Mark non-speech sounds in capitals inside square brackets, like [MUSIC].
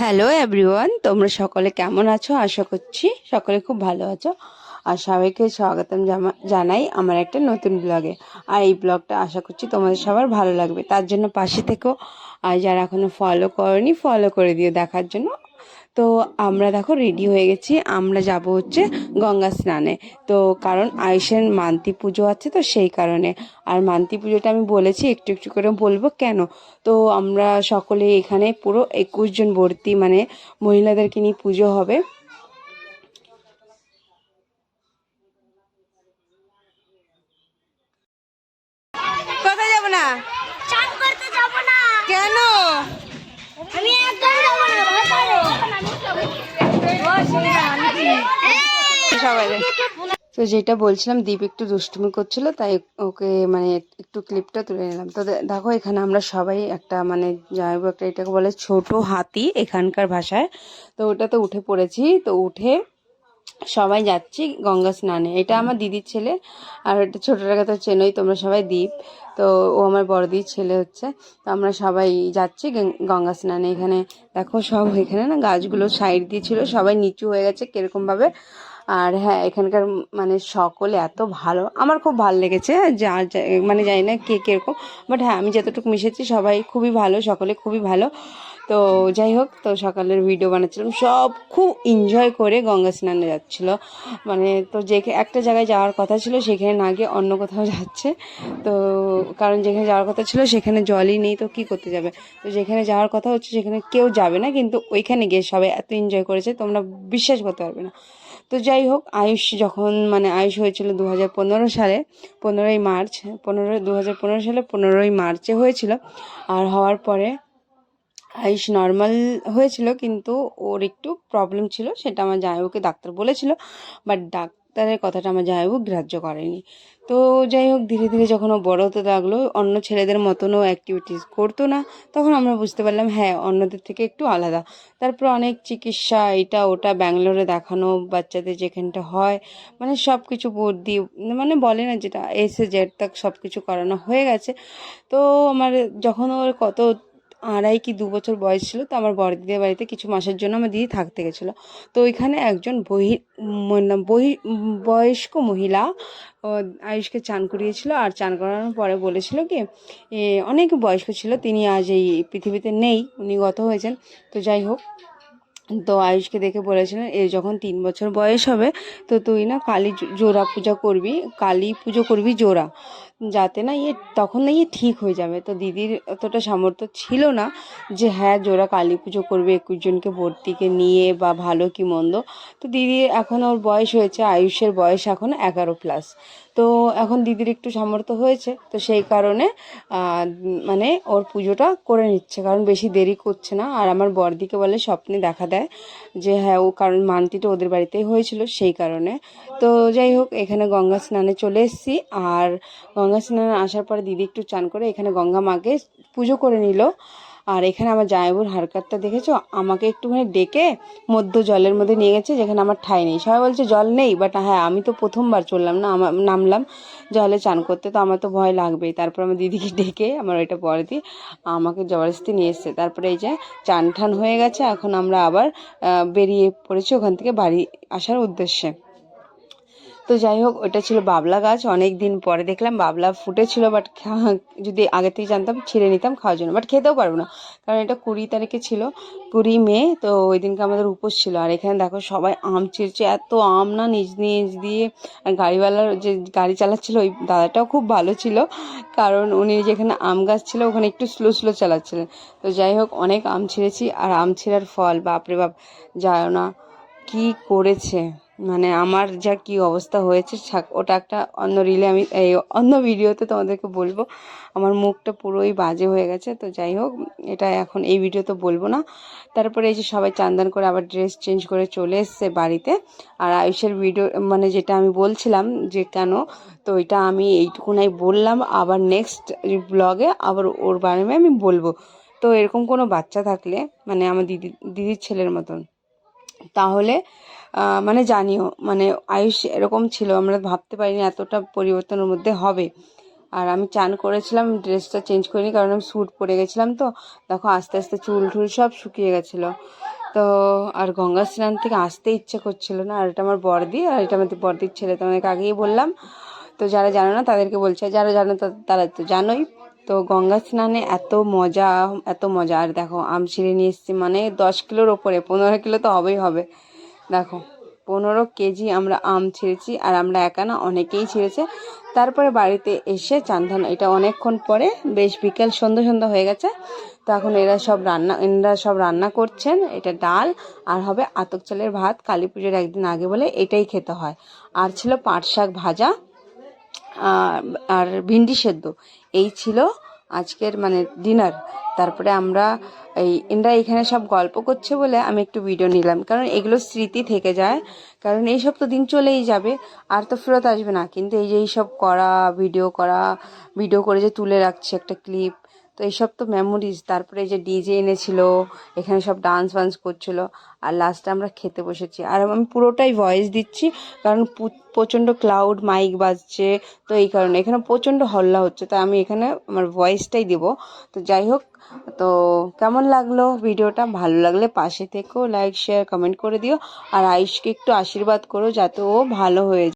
Hello everyone তোমরা সকলে কেমন আছো? আশা করছি সকলে খুব ভালো আছো। আর সবাইকে স্বাগতম জানাই আমার একটা নতুন ব্লগে। আর এই ব্লগটা আশা করছি তোমাদের সবার ভালো লাগবে। তার জন্য পাশে থেকেও আর যারা এখনও ফলো করনি ফলো করে দিও দেখার জন্য। তো আমরা দেখো রেডি হয়ে গেছি। আমরা যাব হচ্ছে গঙ্গা স্নানে। তো কারণ আয়েসের মান্তি পুজো আছে তো সেই কারণে। আর মান্তি পুজোটা আমি বলেছি, একটু একটু করে বলব কেন? তো আমরা সকলে এখানে পুরো একুশ জন ভর্তি মানে মহিলাদেরকে নিয়ে পুজো হবে কোথায় যাব না চান করতে যাব না কেন আমি একদম যাব না সবাই তো যেটা বলছিলাম, দীপ একটু দুষ্টুমি করছিল, তাই ওকে মানে একটু ক্লিপটা তুলে নিলাম। তো দেখো, এখানে আমরা সবাই একটা মানে যাই একটা এটাকে বলে ছোট হাতি এখানকার ভাষায়। তো ওটা তো উঠে পড়েছি। তো উঠে সবাই যাচ্ছি গঙ্গা স্নানে। এটা আমার দিদির ছেলে আর এটা ছোটটাকে তো চেনই তোমরা সবাই দ্বীপ তো ও আমার বড়দির ছেলে হচ্ছে। তো আমরা সবাই যাচ্ছি গঙ্গা স্নানে। এখানে দেখো সব এখানে না গাছগুলো সাইড দিয়ে ছিল সবাই নিচু হয়ে গেছে কীরকমভাবে আর হ্যাঁ এখানকার মানে সকলে এত ভালো। আমার খুব ভালো লেগেছে যা যা- মানে জানি না কে কীরকম। বাট হ্যাঁ আমি যতটুকু মিশেছি সবাই খুবই ভালো সকলে খুবই ভালো। তো যাই হোক, তো সকালের ভিডিও বানাচ্ছিলাম। সব খুব এনজয় করে গঙ্গা স্নানে যাচ্ছিল। মানে তো যে একটা জায়গায় যাওয়ার কথা ছিল, সেখানে না গিয়ে অন্য কোথাও যাচ্ছে। তো কারণ যেখানে যাওয়ার কথা ছিল, সেখানে জলই নেই, তো কি করতে যাবে? তো যেখানে যাওয়ার কথা হচ্ছে, সেখানে কেউ যাবে না, কিন্তু ওইখানে গিয়ে সবাই এত এনজয় করেছে, তোমরা বিশ্বাস করতে পারবে না। তো যাই হোক, আয়ুষ যখন মানে আয়ুষ হয়েছিল দু হাজার পনেরো সালে, পনেরোই মার্চ, পনেরো দু হাজার পনেরো সালে পনেরোই মার্চে হয়েছিল। আর হওয়ার পরে আয়ুষ নর্মাল হয়েছিল, কিন্তু ওর একটু প্রবলেম ছিল, সেটা আমার জামাইবাবুকে ডাক্তার বলেছিল বাট ডাক্তারের কথাটা আমার জামাইবাবু গ্রাহ্য করেনি। তো যাই হোক, ধীরে ধীরে যখন ও বড় হতে লাগল, অন্য ছেলেদের মতনও অ্যাক্টিভিটিস করতো না, তখন আমরা বুঝতে পারলাম হ্যাঁ অন্যদের থেকে একটু আলাদা। তারপর অনেক চিকিৎসা এটা ওটা ব্যাঙ্গালোরে দেখানো, বাচ্চাদের যেখানটা হয় মানে সব কিছু বুদ্ধি মানে বলে না যেটা এসে জেড তাক সব কিছু করানো হয়ে গেছে। তো আমার, যখন ওর কত আড়াই কি দু বছর বয়স ছিল, তো আমার বড়দিদের বাড়িতে কিছু মাসের জন্য আমার দিদি থাকতে গেছিল। তো ওইখানে একজন বহি বহি, বয়স্ক মহিলা আয়ুষকে চান করিয়েছিল আর চান করানোর পরে বলেছিল কি অনেক বয়স্ক ছিল, তিনি আজ এই পৃথিবীতে নেই, উনি গত হয়েছেন। তো যাই হোক তো আয়ুষকে দেখে বলেছিলেন, এ যখন তিন বছর বয়স হবে, তো তুই না কালী জোড়া পূজা করবি, কালী পুজো করবি জোড়া। যাতে না ইয়ে তখন না ইয়ে ঠিক হয়ে যাবে। তো দিদির অতটা সামর্থ্য ছিল না যে হ্যাঁ জোড়া কালী পুজো করবে, একুশ জনকে ভর্তিকে নিয়ে বা ভালো কি মন্দ। তো দিদি এখন ওর বয়স হয়েছে, আয়ুষের বয়স এখন এগারো প্লাস তো এখন দিদির একটু সামর্থ্য হয়েছে, তো সেই কারণে মানে ওর পুজোটা করে নিচ্ছে। কারণ বেশি দেরি করছে না। আর আমার বড়দিকে বলে, স্বপ্নে দেখা দেয় যে হ্যাঁ ও কারণ মান্তিটা ওদের বাড়িতেই হয়েছিল সেই কারণে। তো যাই হোক, এখানে গঙ্গা স্নানে চলে এসেছি। আর গঙ্গা স্নানে আসার পরে দিদি একটু চান করে এখানে গঙ্গা মাকে পুজো করে নিল। আর এখানে আমার জামাইবুর হারকাতটা দেখেছ? আমাকে একটুখানি ডেকে মধ্য জলের মধ্যে নিয়ে গেছে, যেখানে আমার ঠাই নেই। সবাই বলছে, জল নেই? বাট হ্যাঁ আমি তো প্রথমবার চললাম না আমার নামলাম জলে চান করতে, তো আমার তো ভয় লাগবেই। তারপর আমার দিদিকে [LAUGHS] ডেকে আমার ওইটা পরে দিয়ে আমাকে জবরদস্তি নিয়ে এসছে। তারপরে এই যে চান ঠান হয়ে গেছে, এখন আমরা আবার বেরিয়ে পড়েছি ওখান থেকে বাড়ি আসার উদ্দেশ্যে। তো যাই হোক, ওটা ছিল বাবলা গাছ। অনেক দিন পরে দেখলাম বাবলা ফুটেছিল বাট যদি আগে থেকে জানতাম, ছিঁড়ে নিতাম খাওয়ার জন্য। বাট খেতেও পারব না, কারণ এটা কুড়ি তারিখে ছিল, কুড়ি মে, তো ওই দিনকে আমাদের উপোস ছিল। আর এখানে দেখো সবাই আম ছিঁড়ছে, এত আম না নিজ নিজ দিয়ে। আর গাড়িওয়ালার যে গাড়ি চালাচ্ছিল, ওই দাদাটাও খুব ভালো ছিল, কারণ উনি যেখানে আম গাছ ছিল, ওখানে একটু স্লো স্লো চালাচ্ছিলেন। তো যাই হোক, অনেক আম ছিঁড়েছি, আর আম ছিঁড়ার ফল, বাপরে বাপ যায় না কি করেছে। মানে আমার যা কি অবস্থা হয়েছে ওটা একটা অন্য রিলে আমি, এই অন্য ভিডিওতে তোমাদেরকে বলব। আমার মুখটা পুরোই বাজে হয়ে গেছে, তো যাই হোক, এটা এখন এই ভিডিওতে বলব না। তারপরে এই যে সবাই চান্দান করে আবার ড্রেস চেঞ্জ করে চলে এসছে বাড়িতে। আর আয়ুষের ভিডিও মানে যেটা আমি বলছিলাম যে কেন, তো এটা আমি এইটুকুনাই বললাম। আবার নেক্সট ব্লগে আবার ওর বারে আমি বলব। তো এরকম কোনো বাচ্চা থাকলে মানে আমার দিদি, দিদির ছেলের মতন, তাহলে মানে জানিও মানে আয়ুষ এরকম ছিল, আমরা ভাবতে পারিনি এতটা পরিবর্তনের মধ্যে হবে। আর আমি চান করেছিলাম, ড্রেসটা চেঞ্জ করিনি, কারণ আমি স্যুট পরে গেছিলাম তো, দেখো আস্তে আস্তে চুল টুল সব শুকিয়ে গেছিল। তো, আর গঙ্গা স্নান থেকে আসতে ইচ্ছে করছিল না, আর এটা আমার বর্দি আর এটা আমাদের বর্দির ছেলে তোমাদেরকে আগেই বললাম। তো যারা জানো না, তাদেরকে বলছে যারা জানো তারা তো জানোই। তো গঙ্গা স্নানে এত মজা এত মজা। আর দেখো, আম ছিঁড়ে নিয়ে এসেছি মানে দশ কিলোর ওপরে, পনেরো কিলো তো হবেই হবে। দেখো, পনেরো কেজি আমরা আম ছিঁড়েছি আর আমরা একা না, অনেকেই ছিঁড়েছে। তারপরে বাড়িতে এসে চান্ধান এটা অনেকক্ষণ পরে, বেশ বিকেল, সন্ধ্যা সন্ধ্যা হয়ে গেছে। তো এখন এরা সব রান্না এনারা সব রান্না করছেন, এটা ডাল আর হবে আতক চালের ভাত। কালী পুজোর একদিন আগে বলে এটাই খেতে হয়। আর ছিল পাট শাক ভাজা আর ভিন্ডি সেদ্ধ, এই ছিল আজকের মানে ডিনার তারপরে আমরা এই এনরা এখানে সব গল্প করছে বলে আমি একটু ভিডিও নিলাম। কারণ এগুলো স্মৃতি থেকে যায়। কারণ এইসব তো দিন চলেই যাবে। আর তো ফেরত আসবে না। কিন্তু এই যে এইসব করা ভিডিও করা ভিডিও করে যে তুলে রাখছে একটা ক্লিপ তো এইসব তো মেমোরিজ তারপরে যে ডিজে এনেছিল, এখানে সব ডান্স ফান্স করছিল, আর লাস্টে আমরা খেতে বসেছি। আর আমি পুরোটাই ভয়েস দিচ্ছি, কারণ প্রচণ্ড ক্লাউড মাইক বাজছে, তো এই কারণে। এখানে প্রচণ্ড হল্লা হচ্ছে তো আমি এখানে আমার ভয়েসটাই দেবো। তো যাই হোক, তো কেমন লাগল ভিডিওটা? ভালো লাগলে পাশে থেকেও লাইক শেয়ার কমেন্ট করে দিও। আর আয়ুষকে একটু আশীর্বাদ করো, যাতে ও ভালো হয়ে